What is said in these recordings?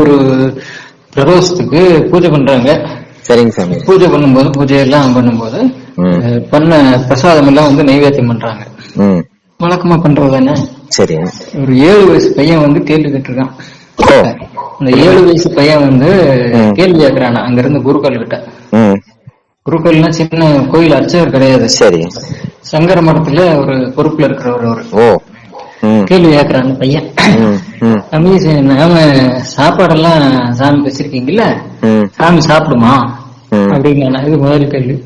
ஒரு பிரதோஷத்துக்கு பூஜை பண்றாங்க. சரிங்க சாமி. பூஜை பண்ணும்போது பூஜை எல்லாம் பண்ணும்போது பண்ண பிரசாதம் எல்லாம் வந்து நைவேத்தியம் பண்றாங்க. வழக்கமா பண்றது தானே? சரி ஒரு ஏழு வயசு பையன் வந்து கேள்வி கேட்டிருக்கான். அந்த ஏழு வயசு பையன் வந்து. கேள்வி கேட்கிறான் அங்க இருந்து குருக்கள் கிட்ட குருக்கள்னா சின்ன கோயில் அர்ச்சகர் கிடையாது. சரி. சங்கர மடத்துல ஒரு பொறுப்புல இருக்கிறவர் ஒரு ஓ. கேள்வி கேட்கிறான் அந்த பையன் தம்பி நாம சாப்பாடெல்லாம் சாமி வச்சிருக்கீங்கல்ல? சாமி சாப்பிடுமா? ம். அப்படிங்க இது முதல் கேள்வி.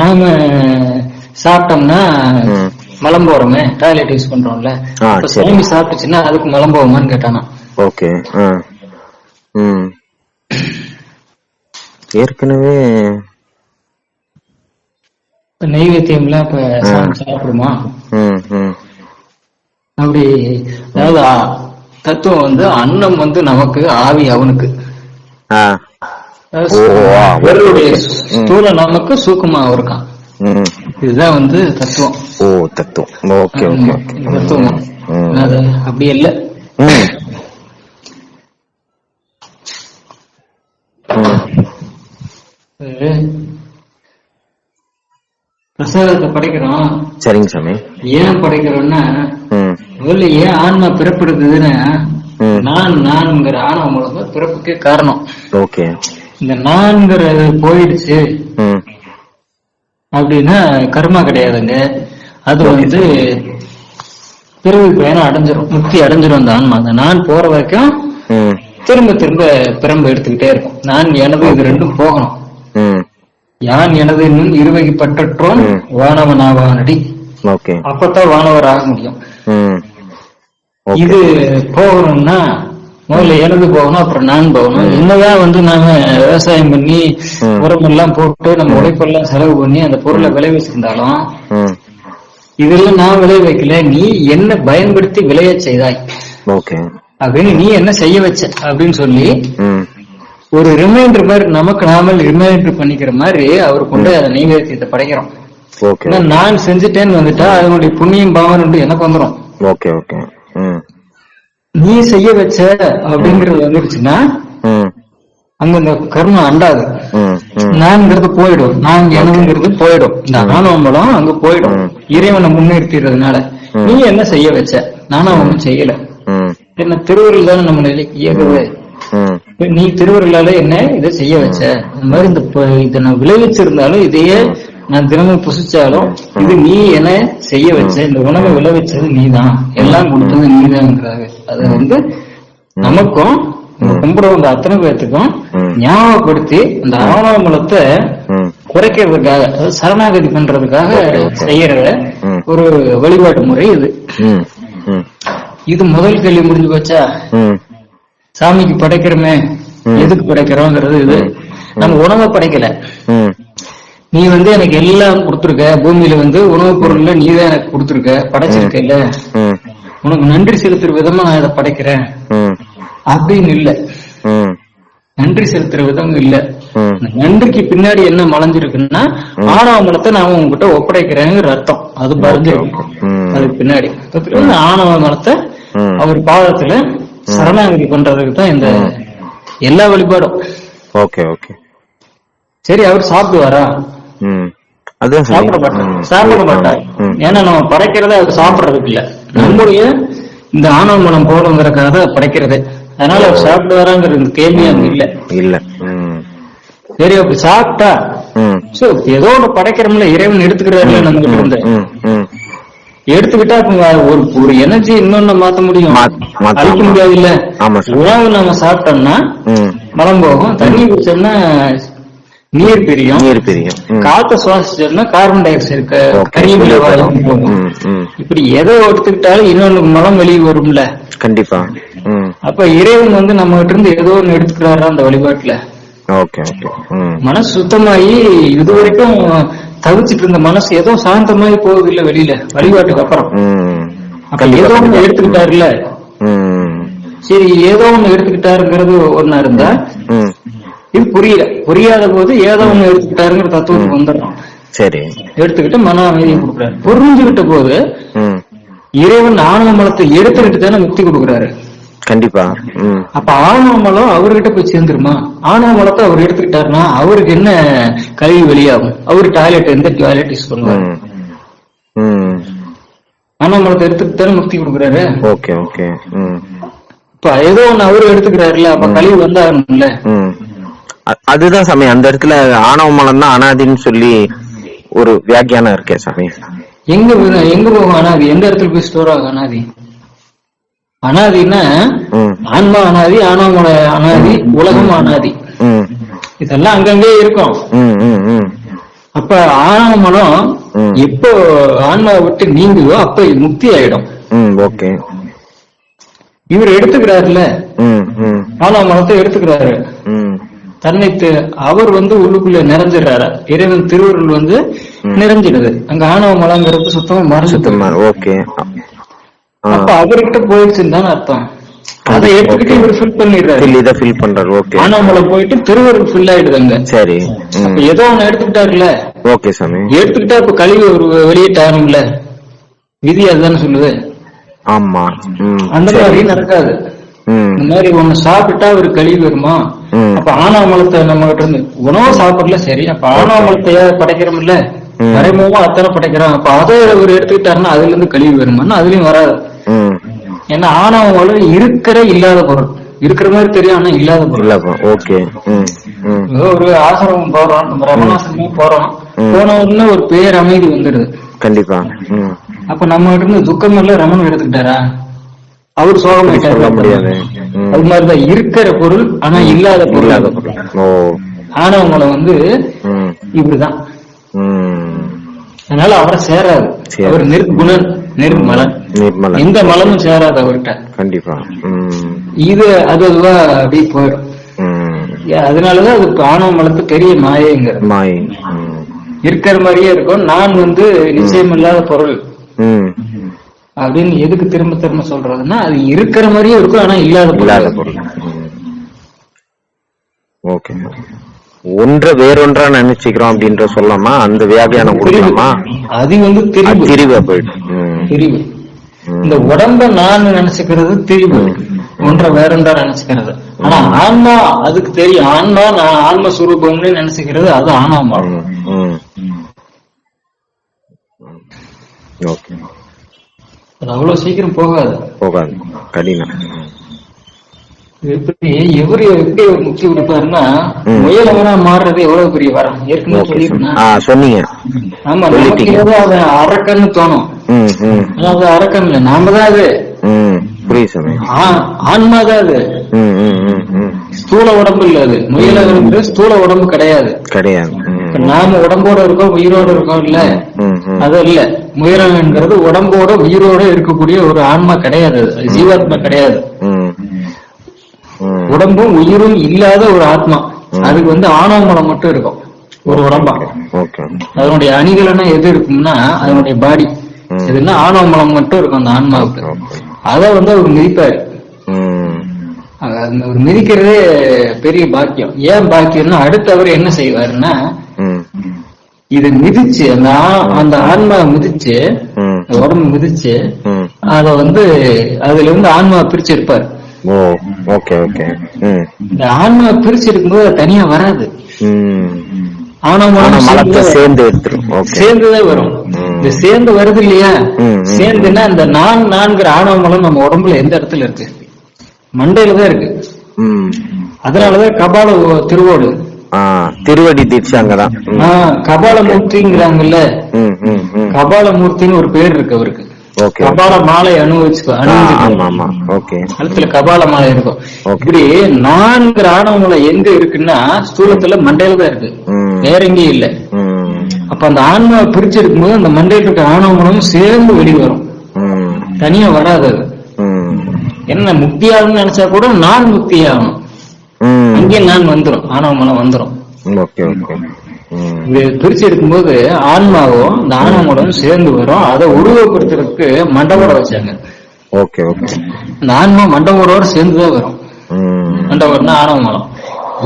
நாம சாப்பிட்டோம்னா. மலம் போறோமே டாய்லெட் யூஸ் பண்றோம்ல. சாமி சாப்பிட்டுச்சுன்னா அதுக்கு மலம் போகுமான்னு கேட்டானா. ஓகே ஏற்கனவே நெய்வேத்தியம்லாம் இப்ப சாமி சாப்பிடுமா? அப்படி அதாவது தத்துவம் வந்து அன்னம் வந்து நமக்கு ஆவி அவனுக்கு. ஸ்தூல நமக்கு சூக்கமா இருக்கான். இதுதான் வந்து தத்துவம். ஓ தத்துவம். ஓகே தத்துவம். அது அப்படி இல்ல. பிரசாதத்தை படைக்கிறோம். சரிங்க சாமி. ஏன் படைக்கிறோம்னா ஏன் ஆன்மா பிறப்படுறதுன்னா ம். நான் நான்ங்கிற ஆணவ மூலமா பிறப்புக்கே காரணம். ஓகே. இந்த நான்கிறது போயிடுச்சு. அப்படின்னா கர்மா கிடையாதுங்க. அது வந்து பிறவி பயணம் அடைஞ்சிரும் முக்தி அடைஞ்சிரும் அந்த ஆன்மா அந்த நான் போற வரைக்கும் திரும்ப திரும்ப பிறம்ப எடுத்துக்கிட்டே இருக்கும். நான் எனது இது ரெண்டும் போகணும். யான் எனது இன்னும் இருவகைப்பற்றோன் ம். வானவனாவானடி. அப்பதான் வானவர் ஆக முடியும். இது போகணும்னா முதல்ல எனது போகணும் அப்புறம் நான் போகணும். என்னதான் வந்து நாம விவசாயம் பண்ணி. உரம் எல்லாம் போட்டு நம்ம உழைப்பெல்லாம் செலவு பண்ணி அந்த பொருளை விளைவிச்சிருந்தாலும் இதெல்லாம் நான் விளைவிக்கல நீ என்ன பயன்படுத்தி விளைய செய்தாய்? அப்படின்னு நீ என்ன செய்ய வச்ச? அப்படின்னு சொல்லி ஒரு ரிமைண்டர் மாதிரி நமக்கு நாமல் ரிமைண்டர் பண்ணிக்கிற மாதிரி அவர் கொண்டு அதை நைவேத்தியத்தை படைக்கிறோம். ஓகே நான் செஞ்சுட்டேன்னு வந்துட்டா அதனுடைய புண்ணியம் பாவம் ரெண்டு எனக்கு வந்துடும் ஓகே ஓகே நீ செய்ய வச்ச அப்படிங்கறது வந்துருச்சுன்னா அங்க இந்த கர்மம் அண்டாது. நான்ங்கிறது போயிடும். நான் எனதுங்கிறது போயிடும். இந்த ஆணவம்பலம் அங்க போயிடும். இறைவனை முன்னிறுத்திடுறதுனால. நீ என்ன செய்ய வச்ச? நானும் ஒண்ணும் செய்யல. என்ன திருவருள் தானே நம்ம நிலைக்கு இயக்குது நீ திருவருளால என்ன இதை செய்ய வச்ச? இந்த மாதிரி இந்த இதை நான் விளைவிச்சிருந்தாலும் இதையே நான் தினமும் புசிச்சாலும் இது நீ என்ன செய்ய வச்ச இந்த உணவை விளைவிச்சது நீதான் எல்லாம் கொடுத்தது நீதான்ங்கிறாங்க அது வந்து நமக்கும் கும்பிட வந்த அத்தனை பேர்த்துக்கும் ஞாபகப்படுத்தி அந்த ஆணவமலத்தை குறைக்கிறதுக்காக அதாவது சரணாகதி பண்றதுக்காக செய்யற ஒரு வழிபாட்டு முறை இது. இது முதல் கேள்வி முடிஞ்சு போச்சா? சாமிக்கு படைக்கிறோமே. எதுக்கு படைக்கிறோங்கிறது இது. நம்ம உணவை படைக்கல. நீ வந்து எனக்கு எல்லாம் கொடுத்துருக்க. பூமியில வந்து உணவுப் பொருள்ல நீ தான் எனக்கு கொடுத்துருக்க. படைச்சிருக்க இல்ல. உனக்கு நன்றி செலுத்துற விதமா நான் இதை படைக்கிறேன். அப்படின்னு இல்ல. நன்றி செலுத்துற விதம் இல்ல. நன்றிக்கு பின்னாடி என்ன மலைஞ்சிருக்குன்னா ஆணவ மலத்தை நான் உங்ககிட்ட ஒப்படைக்கிறேங்கிற அர்த்தம். அது மறைஞ்சிருக்கு. அதுக்கு பின்னாடி. ஆணவ மலத்தை. அவர் பாதத்துல சரணாகதி பண்றதுக்கு தான் இந்த எல்லா வழிபாடும். Okay okay. சரி அவர் சாப்பிடுவாரா? அதான் சாப்பிட சொன்னீங்க. மாட்டார் ம். சாப்பிட மாட்டார் ம். ஏன்னா நம்ம படைக்கிறத அவர் சாப்பிடுறதுக்கு இல்ல நம்முடைய இந்த ஆணவ மனம் போடுங்கிறதுக்காக தான் படைக்கிறது. அதனால அவர் சாப்பிடுவாராங்கிற கேள்வி அங்க இல்ல. இல்ல. சரி அப்படி சாப்பிட்டா ஏதோ ஒண்ணு படைக்கிறோம்ல இறைவன் எடுத்துக்கிறாருல நம்ம கிட்ட இருந்து. எடுத்துக்கிட்டா ஒரு ஒரு எனர்ஜி இன்னொன்னு மாத்த முடியும். அழிக்க. முடியாது இல்ல. உணவு நம்ம சாப்பிட்டோம்னா மலம் போகும். தண்ணி குடிச்சோம்னா நீர் பிரியும். நீர் பிரியும். காத்த சுவாசிச்சோம்னா கார்பன் டை ஆக்சைடு வாயு போகும். இப்படி எதை எடுத்துக்கிட்டாலும் இன்னொன்னு மலம் வெளியே வரும்ல. கண்டிப்பா. அப்ப இறைவன் வந்து நம்ம கிட்ட இருந்து ஏதோ ஒண்ணு எடுத்துக்கிறாரா அந்த வழிபாட்டுல? மனசு சுத்தமாயி இது வரைக்கும் தவிச்சிட்டு இருந்த மனசு ஏதோ சாந்தமாயி போகுது இல்ல வெளியில வழிபாட்டுக்கு அப்புறம். ஏதோ ஒண்ணு எடுத்துக்கிட்டாருல்ல? ம். சரி ஏதோ ஒண்ணு எடுத்துக்கிட்டாருங்கிறது ஒண்ணா இருந்தா இது புரியல. புரியாத போது ஏதோ ஒண்ணு எடுத்துக்கிட்டாருங்கிற தத்துவத்துக்கு வந்துடும் சரி. எடுத்துக்கிட்டு மன அமைதியை கொடுக்குறாரு. புரிஞ்சுகிட்ட போது இறைவன் ஆணவ மலத்தை எடுத்துக்கிட்டு தானே முக்தி கொடுக்குறாரு. கண்டிப்பா. அப்ப ஆணவ மலம் அவர்கிட்ட போய் சேர்ந்துருமா? ஆணவ மலத்தை அவர் எடுத்துக்கிட்டாருன்னா அவருக்கு என்ன கல்வி வெளியாகும் அவர் டாய்லெட் எந்த டாய்லெட் யூஸ் பண்ணுவார்? ஆணவ மலத்தை எடுத்துக்கிட்டு தானே முக்தி கொடுக்குறாரு? Okay okay. இப்ப ஏதோ ஒண்ணு அவரு எடுத்துக்கிறாருல அப்ப கழிவு வந்தாகணும்ல. அதுதான் சாமி அந்த இடத்துல ஆணவ மலம் தான் அனாதின்னு சொல்லி ஒரு வியாக்கியானம் இருக்கே சாமி எங்க எங்க போகும் அனாதி? எந்த இடத்துல போய் ஸ்டோர் ஆகும் அனாதி? அனாதின்னா ஆன்மா அனாதி ஆணவமல அனாதி உலகம் அனாதி. இதெல்லாம் அங்கங்கே இருக்கும். அப்ப ஆணவமலம் ம். எப்போ ஆன்மாவை விட்டு நீங்குதோ அப்ப முக்தி ஆயிடும். ஓகே. இவர் எடுத்துக்கிறாருல ஆணவ மலத்தை எடுத்துக்கிறாரு. ம் தன்னை தி- அவர் வந்து உள்ளுக்குள்ள நிறைஞ்சிடுறாரு. இறைவன் திருவருள் வந்து நிறைஞ்சிடுது. அங்க ஆணவ மலங்கிறது சுத்தமா மறைஞ்சு சுத்தமா ஓகே. அப்ப அவர்கிட்ட போயிடுச்சுன்னு தானே அர்த்தம். அதை எடுத்துக்கிட்டு இவர் ஃபில் பண்ணிடுறாரு. இதை ஃபில் பண்றாரு ஓகே ஆனவங்களை போயிட்டு திருவருள் ஃபில் ஆயிடுது அங்க. சரி. ஏதோ ஒண்ணு எடுத்துக்கிட்டாருல. ஓகே சாமி. எடுத்துக்கிட்டா இப்ப கழிவு ஒரு வெளியிட்டாரும்ல. விதி அதுதானே சொல்லுது. ஆமா. அந்த. மாதிரி நடக்காது. இந்த மாதிரி ஒண்ணு சாப்பிட்டா ஒரு கழிவு வருமா. அப்ப ஆணவமலத்தை நம்ம கிட்ட இருந்து உணவு சாப்பிடல சரி அப்ப ஆணவமலத்தையா படைக்கிறோம்ல. மறைமுகமா அத்தனை படைக்கிறோம். அப்ப அதை ஒரு எடுத்துக்கிட்டாருன்னா அதுல இருந்து கழிவு வருமானா அதுலயும் வராது. ஏன்னா ஆணவமலம் இருக்கிற இல்லாத பொருள். இருக்கிற மாதிரி தெரியும் ஆனா இல்லாத பொருள். ஓகே. ஒரு ஆசிரமம் போறோம் நம்ம ரமணாசிரமம் போறோம். போன உடனே ஒரு பேர் அமைதி வந்துடுது. கண்டிப்பா. அப்ப நம்ம கிட்ட இருந்து துக்கம் எல்லாம் ரமணன் எடுத்துக்கிட்டாரா? அவர் சோகம் அப்படி சொல்ல முடியாது. அது மாதிரிதான் இருக்கிற பொருள் ஆனா இல்லாத பொருள். இல்லாத பொருள். ஆணவமலம் வந்து இப்படிதான். அதனால அவரை சேராது. சரி. அவர் நிர்குணன் நிர்மலன் எந்த மலமும் சேராது அவர்கிட்ட. கண்டிப்பா. இது அது அதுவா அப்படியே போயிடும். அதனாலதான் அது ஆணவ மலத்து பெரிய மாயங்கிறது. மாய். இருக்கிற மாதிரியே இருக்கும். நான் வந்து நிச்சயம் இல்லாத பொருள். அப்படின்னு எதுக்கு திரும்ப திரும்ப சொல்றதுன்னா அது இருக்கிற மாதிரியே இருக்கும் ஆனா இல்லாத இல்லாத பொருள். ஓகே. ஒன்றை வேறொன்றா நினைச்சுக்கிறோம் அப்படின்ற சொல்லலாமா அந்த வியாகியானம் கொடுக்கலாமா அது வந்து திரிவு திரிவா போயிடும். திரிவு. இந்த உடம்ப நான் நினைச்சுக்கிறது திரிவு ஒன்றை வேறொன்றா நினைச்சுக்கிறது. ஆனா ஆன்மா அதுக்கு தெரியும். ஆன்மா நான் ஆன்ம சுரூபம்னு நினைச்சுக்கிறது அது ஆன்மா. ஓகே. அவ்வளவு சீக்கிரம் போகாது. போகாது. கடினம். எப்படி எவரு எப்படி முக்தி கொடுப்பாருன்னா. முயலவனா மாறுறது எவ்வளவு பெரிய வரம்? ஏற்கனவே சொல்லிருந்தேன் சொன்னீங்க. ஆமா நமக்கு அது அரக்கன்னு தோணும். அது அரக்கன் இல்ல. நாம தான் அது. ஆன்மா தான் அது. ஸ்தூல உடம்பு இல்ல அது. முயலவனுக்கு ஸ்தூல உடம்பு கிடையாது. கிடையாது. இப்ப நாம உடம்போட இருக்கோம் உயிரோட இருக்கோம் இல்ல? அது இல்ல. முயலவன்கிறது உடம்போட உயிரோட இருக்கக்கூடிய ஒரு ஆன்மா கிடையாது. ஜீவாத்மா கிடையாது. உடம்பும் உயிரும் இல்லாத ஒரு ஆத்மா. அதுக்கு வந்து ஆணவ மலம் மட்டும் இருக்கும். ஒரு உடம்பா. அதனுடைய அணிகலனா எது இருக்கும்னா அதனுடைய பாடி. எதுன்னா ஆணவ மலம் மட்டும் இருக்கும் அந்த ஆன்மாவுக்கு. அத வந்து அவர் மிதிப்பாரு. மிதிக்கிறதே பெரிய பாக்கியம். ஏன் பாக்கியம்னா அடுத்து அவர் என்ன செய்வாருன்னா இதை மிதிச்சு அந்த அந்த ஆன்மா மிதிச்சு உடம்பு மிதிச்சு அத வந்து அதுல இருந்து ஆன்மா பிரிச்சு இருப்பாரு இந்த ஆன்மா பிரிச்சு இருக்கும்போது தனியா வராது. சேர்ந்து- சேர்ந்துதான் வரும். இந்த சேர்ந்து வருது இல்லையா. சேர்ந்துன்னா இந்த நான் நான்கிற ஆணவ மலம் நம்ம உடம்புல எந்த இடத்துல இருக்கு? மண்டையில தான் இருக்கு. அதனாலதான் கபால திருவோடு திருவடி தீட்சை அங்கதான். கபாலமூர்த்திங்கிறாங்கல்ல? கபாலமூர்த்தின்னு ஒரு பேர் இருக்கு அவருக்கு. கபால மாலை அனுபவிச்சு கழுத்துல கபால மாலை இருக்கும். இப்படி நான்கிற ஆணவ மலை எங்க இருக்குன்னா ஸ்தூலத்துல மண்டையில தான் இருக்கு. வேற எங்கேயும் இல்ல. அப்ப அந்த ஆன்மாவை பிரிச்சு இருக்கும்போது அந்த மண்டையில இருக்க ஆணவ மலமும் சேர்ந்து வெளியே வரும். தனியா வராது என்ன முக்தி ஆகும்னு நினைச்சா கூட நான் முக்தி ஆகணும் ம் அங்கே நான் வந்துரும் ஆணவ மலம் வந்துரும். Okay okay. ம். இது பிரிச்சு எடுக்கும்போது ஆன்மாவும் இந்த ஆணவ மலம் சேர்ந்து வரும். அதை உருவப்படுத்துறதுக்கு மண்டபோட வச்சாங்க. Okay okay. இந்த ஆன்மா மண்டபோடோட சேர்ந்துதான் வரும். மண்டபம்னா ஆணவ மலம்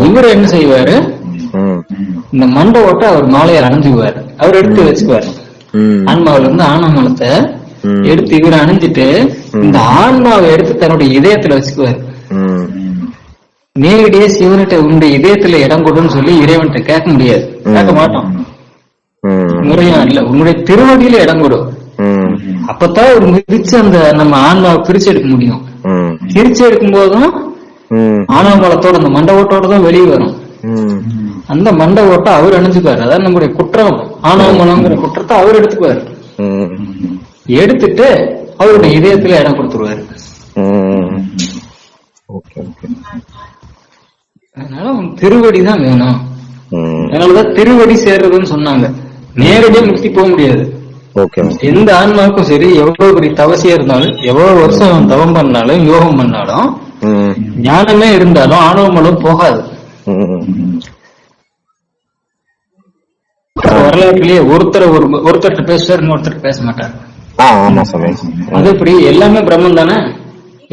இவர் என்ன செய்வாரு? இந்த மண்டபத்தை அவர் மாலையை அணிஞ்சுக்குவாரு. அவர் எடுத்து வச்சுக்குவாரு. ஆன்மாவில இருந்து ஆணவ மலத்தை ம். எடுத்து இவரை அணிஞ்சிட்டு இந்த ஆன்மாவை எடுத்து தன்னுடைய இதயத்துல வச்சுக்குவாரு. நேரடியா சிவன்கிட்ட உன்னுடைய இதயத்துல இடம் கொடுன்னு சொல்லி இறைவன்கிட்ட கேட்க முடியாது. கேட்க மாட்டோம். முறையா இல்ல உன்னுடைய திருவடியில இடம் கொடு. அப்பதான் ஒரு மிதிச்சு அந்த நம்ம ஆன்மாவை பிரிச்சு எடுக்க முடியும். பிரிச்சு எடுக்கும் போதும் ம். ஆணவமலத்தோட அந்த மண்ட ஓட்டோட தான் வெளியே வரும். அந்த மண்ட ஓட்டை அவர் அணிஞ்சுக்குவாரு அதான் நம்முடைய குற்றம் ஆணவமலங்கிற குற்றத்தை அவர் எடுத்துக்குவாரு. எடுத்துட்டு அவருடைய இதயத்துல இடம் கொடுத்துருவாரு. ஓகே ஓகே அதனால உன் திருவடி தான் வேணும். அதனாலதான் திருவடி சேர்றதுன்னு சொன்னாங்க. நேரடியா முக்தி போக முடியாது. எந்த ஆன்மாவுக்கும் சரி எவ்வளவு பெரிய தவசியா இருந்தாலும் எவ்வளவு வருஷம் தவம் பண்ணாலும் யோகம் பண்ணாலும். ஞானமே இருந்தாலும் ஆணவமலம் போகாது. வரலாற்றிலேயே ஒருத்தர் ஒரு ஒருத்தர்கிட்ட பேசுவார் இன்னொருத்தர் பேச மாட்டார். அது எப்படி? எல்லாமே பிரம்மன் தானே?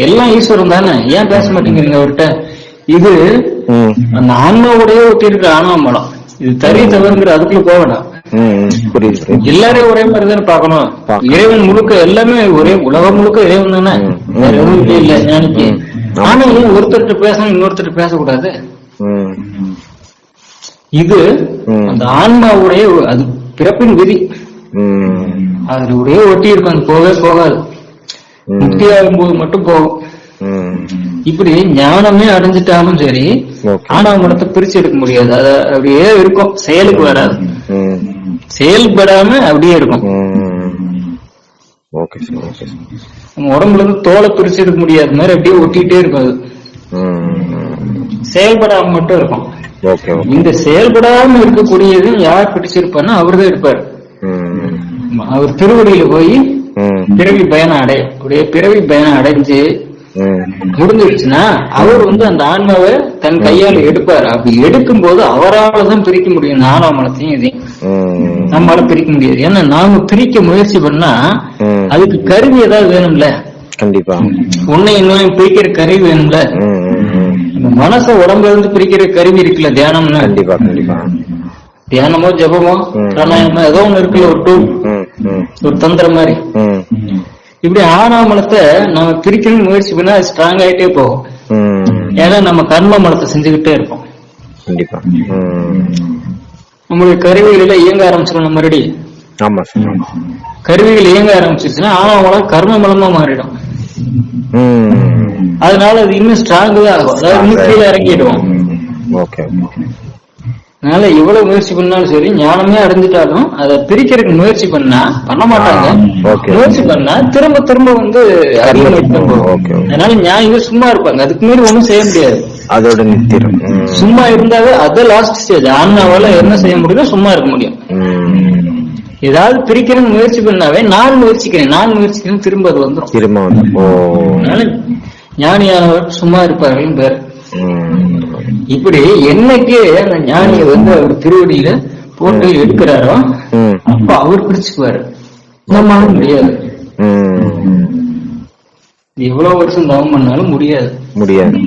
எல்லாம் ஈஸ்வரன் தானே? ஏன் பேச மாட்டேங்கிறீங்க அவர்கிட்ட? இது. அந்த ஆன்மாவோடய ஒட்டி இருக்கிற ஆணவமலம் இது தறி தவறுங்கிற அதுக்குள்ள போக வேண்டாம் எல்லாரையும் ஒரே மாதிரி தானே பார்க்கணும். இறைவன் முழுக்க எல்லாமே ஒரே உலகம் முழுக்க இறைவன் தானே. வேற எதுவும் இல்ல இல்ல ஞானிக்கு. ஆனா ஒருத்தர்கிட்ட பேசணும் இன்னொருத்தர் பேசக்கூடாது. இது. அந்த ஆன்மாவுடைய ஒரு- அது பிறப்பின் விதி ம். அதனுடைய ஒட்டி இருக்கும் அது போகவே போகாது. முக்தி ஆகும்போது மட்டும் போகும். இப்படி ஞானமே அடைஞ்சிட்டாலும் சரி ஓகே. ஆணவமனத்தை பிரிச்சு எடுக்க முடியாது. அது அப்படியே இருக்கும். செயலுக்கு வராது. செயல்படாம அப்படியே இருக்கும். நம்ம உடம்புல இருந்து தோலை பிரிச்சு எடுக்க முடியாத மாதிரி அப்படியே ஒட்டிக்கிட்டே இருக்கும் அது. செயல்படாம மட்டும் இருக்கும். இந்த செயல்படாம இருக்கக்கூடியது யார் பிடிச்சிருப்பான்னா அவர்தான் இருப்பார். ம் அவர் திருவடியில போய் பிறவி பயணம் அடைய அப்படியே பிறவி பயணம் அடைஞ்சு முடிஞ்சிருச்சுன்னா அவர் வந்து அந்த ஆன்மாவை தன் கையால எடுப்பார். அப்படி எடுக்கும் போது அவரால தான் பிரிக்க முடியும். ஆணவ மனத்தையும் இதையும் நம்மளால பிரிக்க முடியாது. ஏன்னா நாம பிரிக்க முயற்சி பண்ணா. அதுக்கு கருவி ஏதாவது வேணும்ல? கண்டிப்பா. உன்னை இன்னும் பிரிக்கிற கருவி வேணும்ல? மனசை உடம்புல இருந்து பிரிக்கிற கருவி இருக்குல்ல தியானம்னு? கண்டிப்பா கண்டிப்பா. தியானமோ ஜபமோ. பிராணாயமோ ஏதோ ஒண்ணு இருக்குல்ல ஒரு டூல் ம் ஒரு தந்திரம் மாதிரி. இப்படி ஆணவமலத்தை நம்ம பிரிக்கணும்னு முயற்சி பண்ணா ஸ்ட்ராங் ஆயிட்டே போகும். ஏன்னா நம்ம கர்ம மலத்தை செஞ்சுக்கிட்டே இருப்போம். கண்டிப்பா. நம்மளுடைய கருவிகள் எல்லாம் இயங்க ஆரம்பிச்சிடும் மறுபடி. ஆமா கருவிகள் இயங்க ஆரம்பிச்சிருச்சுன்னா ஆணவமலம் கர்ம மலமா மாறிடும். அதனால அது இன்னும் ஸ்ட்ராங் தான் ஆகும். அதாவது இன்னும் கீழே இறங்கிடுவோம். Okay okay. அதனால எவ்வளவு முயற்சி பண்ணாலும் சரி ஞானமே அடைஞ்சிட்டாலும் அதை பிரிக்கிறதுக்கு முயற்சி பண்ணா பண்ண மாட்டாங்க. முயற்சி பண்ணா திரும்ப திரும்ப வந்து. அதனால ஞானிகள் சும்மா இருப்பாங்க. அதுக்கு மேல ஒண்ணும் செய்ய முடியாது. அதோட நிறுத்திடும் ம். சும்மா இருந்தாவே அது லாஸ்ட் ஸ்டேஜ் ஆன்மாவால என்ன செய்ய முடியுமோ சும்மா இருக்க முடியும். ஏதாவது பிரிக்கணும்னு முயற்சி பண்ணாவே நான் முயற்சிக்கிறேன் நான் முயற்சிக்கிறேன் திரும்ப அது வந்துடும் திரும்ப வந்து ஞானியானவர் சும்மா இருப்பார்கள் பேர். இப்படி என்னைக்கு அந்த ஞானியை வந்து அவர் திருவடியில போட்டு எடுக்கிறாரோ. அப்ப அவர் பிடிச்சுக்குவாரு. நம்மளால முடியாது. எவ்வளவு வருஷம் தவம் பண்ணாலும் முடியாது. முடியாது.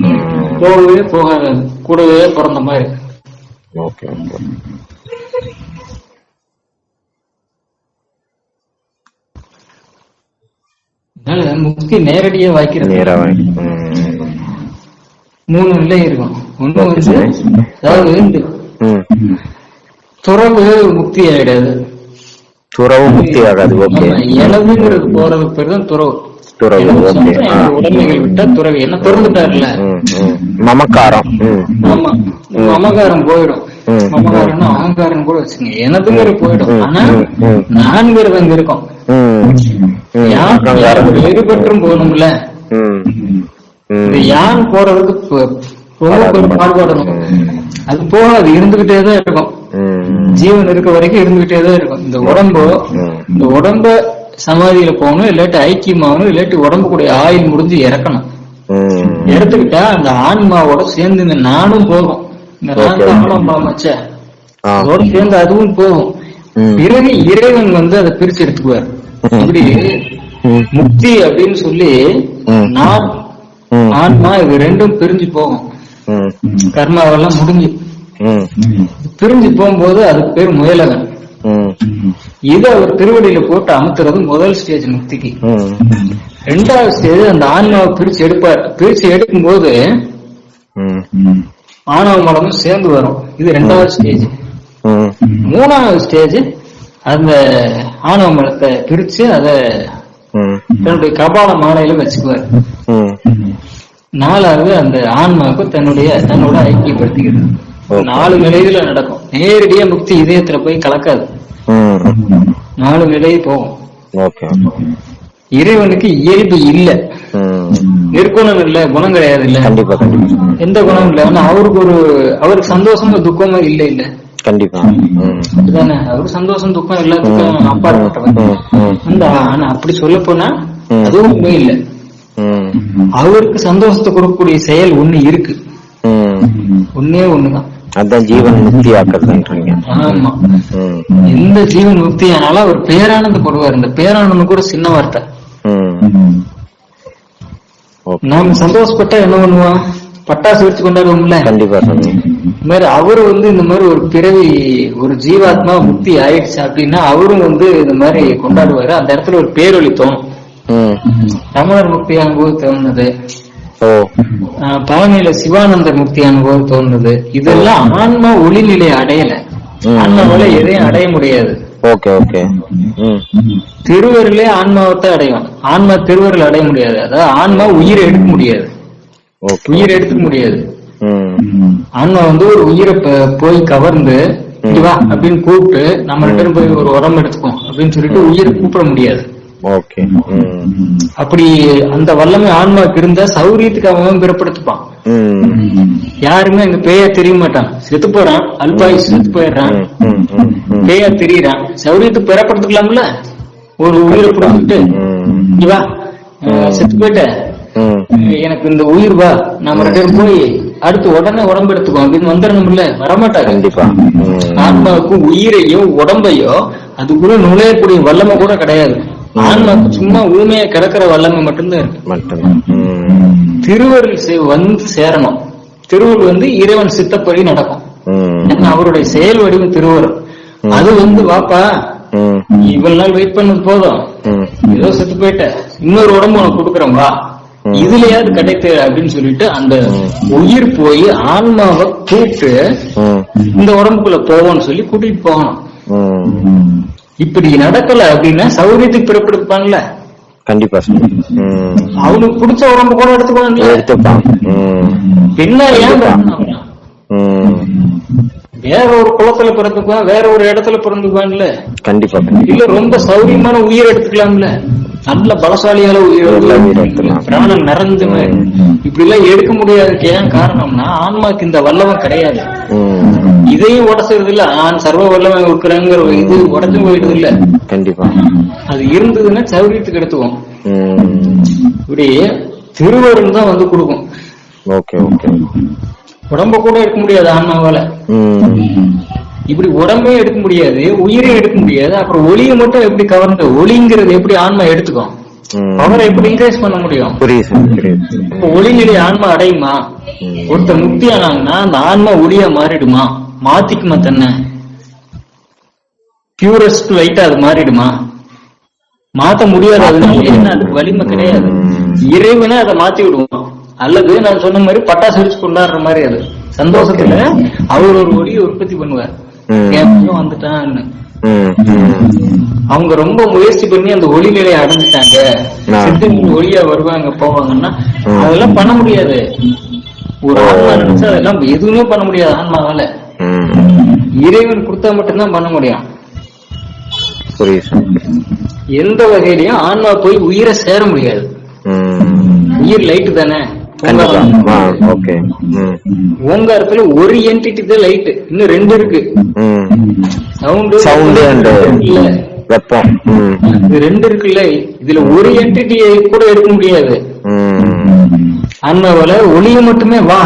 போகவே போகாது. கூடவே பிறந்த மாதிரி. ஓகே முக்தி நேரடியா வாய்க்கிறது. நேரா ம். மூணு நிலை இருக்கும். ஒண்ணு வந்து. அதாவது இந்த. துறவு முக்தி ஆயிடாது துறவு முக்தி ஆகாது ஓகே எனதுங்கிறது போறது பேர் தான் துறவு. துறவு, உடைமைகள் விட்டா துறவு. என்ன ம். மமக்காரம். ஆமா. மமகாரம் போயிடும். மமகாரம்னா அகங்காரம் கூட வச்சுங்க எனதுங்கிறது போயிடும். ஆனா. நான்கிறது அங்க இருக்கும். வேறுபற்றும் போகணும்ல. யான் போறதுக்கு பாடுபடணும் அது போக அது இருந்துகிட்டே தான் இருக்கும். ஜீவன் இருக்க வரைக்கும் இருந்துகிட்டே தான் இருக்கும் இந்த உடம்பு. இந்த உடம்ப சமாதியில போகணும் இல்லாட்டி ஐக்கியமாகணும் இல்லாட்டி உடம்பு கூட ஆயுள் முடிஞ்சு இறக்கணும். எடுத்துக்கிட்டா அந்த ஆன்மாவோட சேர்ந்து இந்த நானும் போகும் இந்த. அதோட சேர்ந்து அதுவும் போகும். பிறகு இறைவன் வந்து அதை பிரிச்சு எடுத்துக்குவார் ம். முக்தி அப்படின்னு சொல்லி. நான். ஆன்மா இது ரெண்டும் பிரிஞ்சு போகும். ம். கர்மாவெல்லாம் முடிஞ்சு. ம். பிரிஞ்சு போகும்போது அதுக்கு பேர் முயலகன். ம். இதை அவர் திருவடியில போட்டு அமுத்துறது முதல் ஸ்டேஜ் முக்திக்கு. ம். ரெண்டாவது ஸ்டேஜ் அந்த ஆன்மாவை பிரிச்சு எடுப்பார். பிரிச்சு எடுக்கும்போது ம். ஆணவ மலமும் சேர்ந்து வரும். இது ரெண்டாவது ஸ்டேஜ் ம். மூணாவது ஸ்டேஜ் அந்த ஆணவ மலத்தை பிரிச்சு அதை தன்னுடைய கபால மாலையில வச்சுக்குவார். நாலாவது அந்த ஆன்மாவுக்கு தன்னுடைய தன்னோட ஐக்கியப்படுத்திக்கிறது. நாலு நிலையில நடக்கும். நேரடியா முக்தி இதயத்துல போய் கலக்காது. நாலு நிலை போகும். இறைவனுக்கு இயல்பு இல்ல. நிற்குணம் இல்ல குணம் கிடையாது இல்ல. கண்டிப்பா கண்டிப்பா. எந்த குணம் இல்ல. ஆனா அவருக்கு ஒரு அவருக்கு சந்தோஷமும் துக்கமும் இல்ல இல்ல. கண்டிப்பா. அதுதானே அவருக்கு சந்தோஷம் துக்கம் எல்லாத்துக்கும் அப்பாற்பட்டவன் அந்த ஆனா அப்படி சொல்ல போனா. அதுவும் உண்மை இல்ல. அவருக்கு சந்தோஷத்தை கொடுக்கக்கூடிய செயல் ஒண்ணு இருக்கு. ஒன்னே ஒண்ணுதான். அதான் ஜீவன் முக்தி ஆக்குறதுன்றீங்க ஆமா எந்த ஜீவன் முக்தி ஆனாலும் அவர் பேரானந்தப்படுவார் இந்த பேரானந்தம் கூட சின்ன வார்த்தை. நாம சந்தோஷப்பட்டா என்ன பண்ணுவோம்? பட்டாசு வச்சு கொண்டாடுவோம்ல? கண்டிப்பா இந்த மாதிரி அவரு வந்து இந்த மாதிரி ஒரு பிறவி ஒரு ஜீவாத்மா முக்தி ஆயிடுச்சு அப்படின்னா அவரும் வந்து இந்த மாதிரி கொண்டாடுவாரு. அந்த இடத்துல ஒரு பேரொளி தோணும் ரமணர் முக்தி அனுபவம் தோணுது பழனியில சிவானந்தர் முக்தி அனுபவம் தோணுது இதெல்லாம் ஆன்மா ஒளிநிலை அடையல. ம். ஆன்மாவால எதையும் அடைய முடியாது. Okay okay. திருவருளே ஆன்மாவத்தை அடையும் ஆன்மா திருவருள் அடைய முடியாது. அதாவது ஆன்மா உயிரை எடுக்க முடியாது. உயிரை எடுத்துக்க முடியாது. ஆன்மா வந்து ஒரு உயிரை போய் கவர்ந்து வா அப்படின்னு கூப்பிட்டு நம்ம ரெண்டு போய் ஒரு உடம்பு எடுத்துக்கோம் அப்படின்னு சொல்லிட்டு உயிரை கூப்பிட முடியாது. அப்படி அந்த வல்லமை ஆன்மாவுக்கு இருந்தா சௌரியத்துக்கு அவன் பிறப்படுத்துப்பான். யாருமே அங்க பேயா தெரிய மாட்டான். செத்து போறான் அல்பாயுஸ் செத்து போயிடுறான் பேயா தெரியறான். சௌரியத்துக்கு பிறப்படுத்திக்கலாம்ல? ஒரு உயிரை இங்க வா. செத்து போயிட்ட. எனக்கு இந்த உயிர் வா. நம்ம ரெண்டு பேரும் போய் அடுத்து உடனே உடம்பு எடுத்துக்கோ அப்படின்னு வந்துடணும்ல? வரமாட்டாங்க கண்டிப்பா. ம் ஆன்மாவுக்கு உயிரையோ உடம்பையோ அதுக்குள்ள நுழையக்கூடிய வல்லமை கூட கிடையாது. ஆன்மாவுக்கு சும்மா ஊமையா கிடக்கிற வல்லமை மட்டும்தான் இருக்கு. மட்டும்தான். ம். திருவருள் வந்து சேரணும். திருவருள் வந்து இறைவன் சித்தப்படி நடக்கும். ஏன்னா அவருடைய செயல் வடிவம் திருவருள். அது வந்து வாப்பா இவ்வளவு நாள் வெயிட் பண்ணது போதும். ம். ஏதோ செத்து போயிட்ட. இன்னொரு உடம்பு உனக்கு கொடுக்குறோம் வா. இதுலயாவது கிடைத்து அப்படின்னு சொல்லிட்டு அந்த உயிர் போய் ஆன்மாவை கூப்பிட்டு இந்த உடம்புக்குள்ள போவோம்னு சொல்லி கூட்டிட்டு போகணும். ம். இப்படி நடக்கல அப்படின்னா சௌரியத்துக்கு பிறப்படுப்பான்ல கண்டிப்பா அவனுக்கு பிடிச்ச உடம்பு கூட எடுத்துக்கோங்க எடுத்துப்பான் பின்ன ஏன் வேற ஒரு குளத்துல பிறந்துக்குவான் வேற ஒரு இடத்துல பிறந்துக்குவான்ல கண்டிப்பா இல்ல ரொம்ப சௌரியமான உயிர் எடுத்துக்கலாம்ல? நல்ல பலசாலியான உயிர். பிராணம் நிறைஞ்ச மாதிரி. இப்படி எல்லாம் எடுக்க முடியாததுக்கு ஏன் காரணம்னா ஆன்மாக்கு இந்த வல்லவம் கிடையாது. இதையும் உடச்சது இல்ல நான் சர்வ வல்லவன் இருக்கிறேங்கிற இது உடஞ்சு போயிடுது இல்ல கண்டிப்பா. அது இருந்ததுன்னா சௌரியத்துக்கு எடுத்துக்கும் ம். இப்படி திருவருள் தான் வந்து கொடுக்கும். Okay okay. உடம்ப கூட எடுக்க முடியாது ஆன்மாவால. இப்படி உடம்பே எடுக்க முடியாது உயிரையும் எடுக்க முடியாது அப்புறம் ஒளியை மட்டும் எப்படி கவர்ந்து ஒளிங்கிறது எப்படி ஆன்மா எடுத்துக்கும்? பவரை எப்படி இன்க்ரீஸ் பண்ண முடியும்? ஒளிநிலை ஆன்மா அடையுமா? ஒருத்தர் முக்தி ஆனாங்கன்னா அந்த ஆன்மா ஒளியா மாறிடுமா? மாத்திக்குமா தன்னை? பியூரஸ்ட் லைட்டா அது மாறிடுமா? மாத்த முடியாது அதுக்கு வலிமை கிடையாது. இறைவனே அதை மாத்தி விடுவான். அல்லது நான் சொன்ன மாதிரி பட்டாசு வெடிச்சு கொண்டாடுற மாதிரி அது. சந்தோஷத்துல அவர் ஒரு ஒளியை உற்பத்தி பண்ணுவார். வந்துட்டான்னு. அவங்க ரொம்ப முயற்சி பண்ணி அந்த ஒளி நிலையை அடைஞ்சிட்டாங்க. சித்தர்கள் ஒளியா வருவாங்க போவாங்கன்னா. அதெல்லாம் பண்ண முடியாது. ஒரு ஆன்மா நினைச்சா அதெல்லாம் எதுவுமே பண்ண முடியாது ஆன்மாவால. இறைவன் கொடுத்தா மட்டும்தான் பண்ண முடியும். எந்த வகையிலயும் ஆன்மா போய் உயிரை சேர முடியாது. உயிர் லைட்டு தானே? ஓங்காரத்துல ஒரு என்டிட்டி தான் லைட் இன்னும் ரெண்டு இருக்கு. சவுண்டு சவுண்ட் இல்ல. வெப்பம். இது ரெண்டு இருக்குல்ல இதுல ஒரு என்டிட்டியை கூட எடுக்க முடியாது. ஆன்மாவால ஒளிய மட்டுமே வா.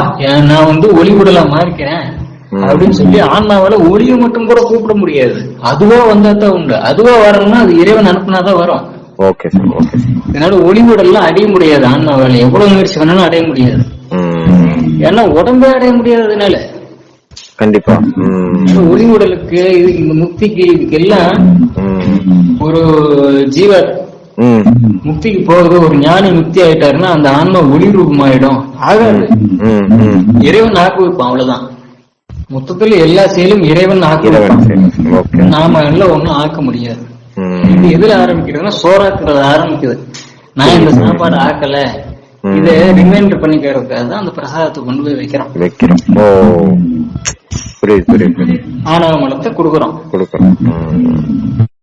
நான் வந்து ஒளி விடலா மாறிக்கிறேன். ம். அப்படின்னு சொல்லி ஆன்மாவால ஒளிய மட்டும் கூட கூப்பிட முடியாது. அதுவா வந்தா தான் உண்டு. அதுவா வரணும்னா அது இறைவன் அனுப்புனாதான் வரும். ஓகே சார் ஓகே இதனால ஒளி விடலாம் அடைய முடியாது ஆன்மாவால எவ்வளவு முயற்சி வேணாலும் அடைய முடியாது. ஏன்னா உடம்பே அடைய முடியாது அதனால கண்டிப்பா. ஒளி உடலுக்கு இந்த முக்திக்கு இதுக்கு எல்லாம் ம், ஒரு ஜீவர் ம், முக்திக்கு போறது ஒரு ஞானி முக்தி ஆயிட்டாருன்னா அந்த ஆன்மா ஒளி ரூபமாயிடும். ஆகாது. இறைவன் ஆக்கு வைப்பான் அவ்வளவுதான். மொத்தத்துல எல்லா செயலும் இறைவன் ஆக்கு இறைவன் வைப்பான். செயல். ஓகே. நாம எல்லாம் ஒண்ணும் ஆக்க முடியாது. இது எதுல ஆரம்பிக்கிறதுன்னா சோறாக்குறது ஆரம்பிக்குது. நான் இந்த சாப்பாடு ஆக்கல. இத ரிமைண்டர் பண்ணிக்கிறதுக்காக தான் அந்த பிரசாதத்தை கொண்டு போய் வைக்கிறோம். வைக்கிறோம். ஓ. புரியுது புரியுது ஆணவ மலத்தை கொடுக்குறோம். கொடுக்கணும் ம்.